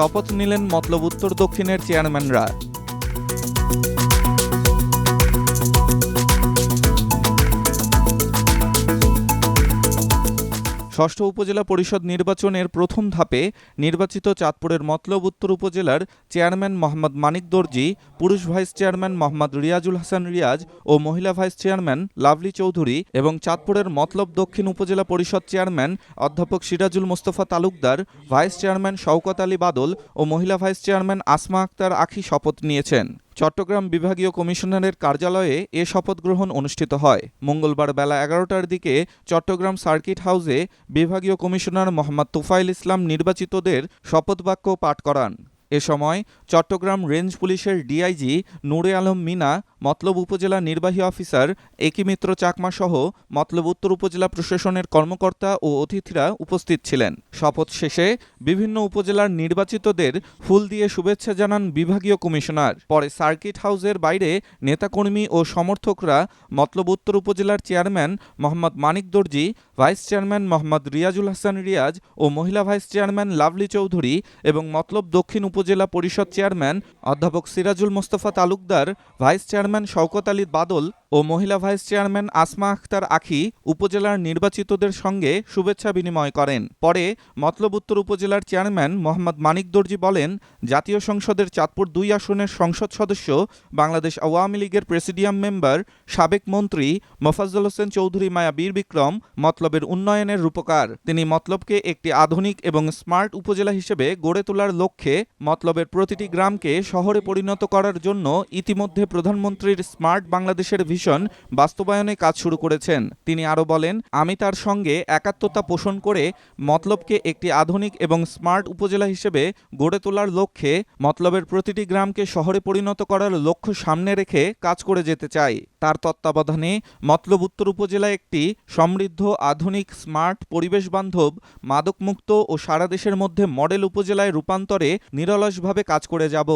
শপথ নিলেন মতলব উত্তর দক্ষিণের চেয়ারম্যানরা। ষষ্ঠ উপজেলা পরিষদ নির্বাচনের প্রথম ধাপে নির্বাচিত চাঁদপুরের মতলব উত্তর উপজেলার চেয়ারম্যান মোহাম্মদ মানিক দর্জি, পুরুষ ভাইস চেয়ারম্যান মোহাম্মদ রিয়াজুল হাসান রিয়াজ ও মহিলা ভাইস চেয়ারম্যান লাভলি চৌধুরী এবং চাঁদপুরের মতলব দক্ষিণ উপজেলা পরিষদ চেয়ারম্যান অধ্যাপক সিরাজুল মোস্তফা তালুকদার, ভাইস চেয়ারম্যান শওকত আলী বাদল ও মহিলা ভাইস চেয়ারম্যান আসমা আক্তার আখি শপথ নিয়েছেন। চট্টগ্রাম বিভাগীয় কমিশনারের কার্যালয়ে এ শপথ গ্রহণ অনুষ্ঠিত হয়। মঙ্গলবার বেলা এগারোটার দিকে চট্টগ্রাম সার্কিট হাউসে বিভাগীয় কমিশনার মোহাম্মদ তুফাইল ইসলাম নির্বাচিতদের শপথ বাক্য পাঠ করান। এ সময় চট্টগ্রাম রেঞ্জ পুলিশের ডিআইজি নূরে আলম মিনা, মতলব উপজেলা নির্বাহী অফিসার একিমিত্র চাকমা সহ মতলব উত্তর উপজেলা প্রশাসনের কর্মকর্তা ও অতিথিরা উপস্থিত ছিলেন। শপথ শেষে বিভিন্ন উপজেলার নির্বাচিতদের ফুল দিয়ে শুভেচ্ছা জানান বিভাগীয় কমিশনার। পরে সার্কিট হাউসের বাইরে নেতাকর্মী ও সমর্থকরা মতলব উত্তর উপজেলার chairman Mohammad Manik Darji, vice chairman Mohammad Riazul Hasan Riaz ও মহিলা ভাইস চেয়ারম্যান লাভলি চৌধুরী এবং মতলব দক্ষিণ উপজেলা পরিষদ চেয়ারম্যান অধ্যাপক সিরাজুল মোস্তফা তালুকদার ভাইস চেয়ারম্যান শওকত আলী বাদল ও মহিলা ভাইস চেয়ারম্যান আসমা আখতার আখি উপজেলার নির্বাচিতদের সঙ্গে শুভেচ্ছা বিনিময় করেন। পরে মতলব উত্তর উপজেলার চেয়ারম্যান মোহাম্মদ মানিক দর্জি বলেন, জাতীয় সংসদের চাঁদপুর দুই আসনের সংসদ সদস্য, বাংলাদেশ আওয়ামী লীগের প্রেসিডিয়াম মেম্বার, সাবেক মন্ত্রী মোফাজ্জল হোসেন চৌধুরী মায়া বীর বিক্রম মতলবের উন্নয়নের রূপকার। তিনি মতলবকে একটি আধুনিক এবং স্মার্ট উপজেলা হিসেবে গড়ে তোলার লক্ষ্যে মতলবের প্রতিটি গ্রামকে শহরে পরিণত করার জন্য ইতিমধ্যে প্রধানমন্ত্রীর স্মার্ট বাংলাদেশের ভিশন বাস্তবায়নে কাজ শুরু করেছেন। তিনি আরও বলেন, আমি তার সঙ্গে একাত্মতা পোষণ করে মতলবকে একটি আধুনিক এবং স্মার্ট উপজেলা হিসেবে গড়ে তোলার লক্ষ্যে মতলবের প্রতিটি গ্রামকে শহরে পরিণত করার লক্ষ্য সামনে রেখে কাজ করে যেতে চাই। তার তত্ত্বাবধানে মতলব উত্তর উপজেলা একটি সমৃদ্ধ, আধুনিক, স্মার্ট পরিবেশ বান্ধব, মাদকমুক্ত ও সারা দেশের মধ্যে মডেল উপজেলায় রূপান্তরে নিরলসভাবে কাজ করে যাব।